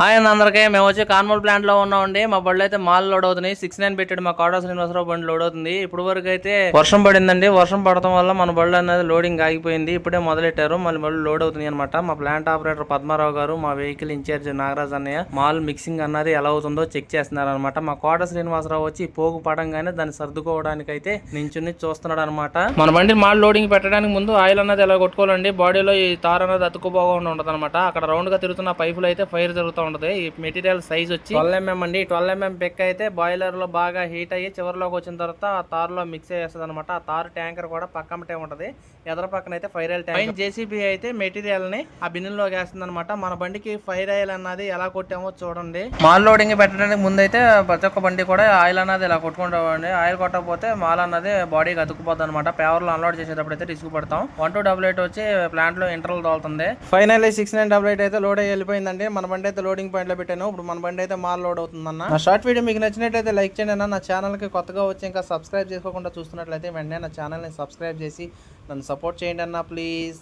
Hi అండి అందరికీ. మేము వచ్చి కార్మల్ ప్లాంట్లో ఉన్నామండి. మా బళ్ళు అయితే మాల్ లోడ్ అవుతున్నాయి. సిక్స్ నైన్ పెట్టాడు మా కోట శ్రీనివాసరావు బండి లోడ్ అవుతుంది. ఇప్పుడు వరకు అయితే వర్షం పడిందండి. వర్షం పడటం వల్ల మన బళ్ళు అనేది లోడింగ్ ఆగిపోయింది. ఇప్పుడే మొదలెట్టారు. మళ్ళీ బళ్ళు లోడ్ అవుతుంది అనమాట మా ప్లాంట్ ఆపరేటర్ పద్మారావు గారు మా వెహికల్ ఇన్ఛార్జ్ నాగరాజ్ అన్నయ్య మాల్ మిక్సింగ్ అన్నది ఎలా అవుతుందో చెక్ చేస్తున్నారు అనమాట మా కోట శ్రీనివాసరావు వచ్చి పోగు పడంగానే దాన్ని సర్దుకోవడానికి అయితే నించుని చూస్తున్నాడు అనమాట మన బండి మాల్ లోడింగ్ పెట్టడానికి ముందు ఆయిల్ అన్నది ఎలా కొట్టుకోవాలండి? బాడీలో ఈ తార్ అనేది అతుక్కుపోకుండా ఉండదు అనమాట అక్కడ రౌండ్గా తిరుగుతున్న పైపులు అయితే ఫైర్ జరుగుతూ ఉంటది. ఈ మెటీరియల్ సైజ్ వచ్చి ట్వెల్వ్ ఎంఎం అండి. ట్వెల్వ్ ఎంఎం పెక్ అయితే బాయిలర్లో బాగా హీట్ అయ్యి చివరిలోకి వచ్చిన తర్వాత ఆ తారులో మిక్స్ చేస్తుంది అనమాట ఆ తారు ట్యాంకర్ కూడా పక్కమటే ఉంటది. ఎదర పక్కన అయితే ఫైర్ ఆయిల్ ట్యాంక్ జేసీబీ అయితే మెటీరియల్ని ఆ బిన్నులోకి వేస్తుంది అనమాట మన బండికి ఫైర్ ఆయిల్ అన్నది ఎలా కొట్టామో చూడండి. మాల్ లోడింగ్ పెట్టడానికి ముందు అయితే ప్రతి ఒక్క బండి కూడా ఆయిల్ అన్నది ఇలా కొట్టుకుంటామండి. ఆయిల్ కొట్టకపోతే మాల్ అన్నది బాడీకి అతుక్కుపోద్ది అనమాట పేవర్లో అన్లోడ్ చేసేటప్పుడు అయితే రిస్క్ పడతాం. వన్ టూ డబుల్ ఎయిట్ వచ్చి ప్లాంట్లో interval తోలుతుంది. Final six nine double eight అయితే లోడ్ అయ్యి వెళ్ళిపోయిందండి. మన బండి అయితే లోడింగ్ పాయింట్లో పెట్టాను. ఇప్పుడు మన బండి అయితే మాల్ లోడ్ అవుతుందన్న. నా షార్ట్ వీడియో మీకు నచ్చినట్లయితే లైక్ చేయండి అన్న. నా ఛానల్కి కొత్తగా వచ్చి ఇంకా సబ్స్క్రైబ్ చేసుకోకుండా చూస్తున్నట్లయితే వెంటనే నా ఛానల్ని సబ్స్క్రైబ్ చేసి నన్ను సపోర్ట్ చేయండి అన్న ప్లీజ్.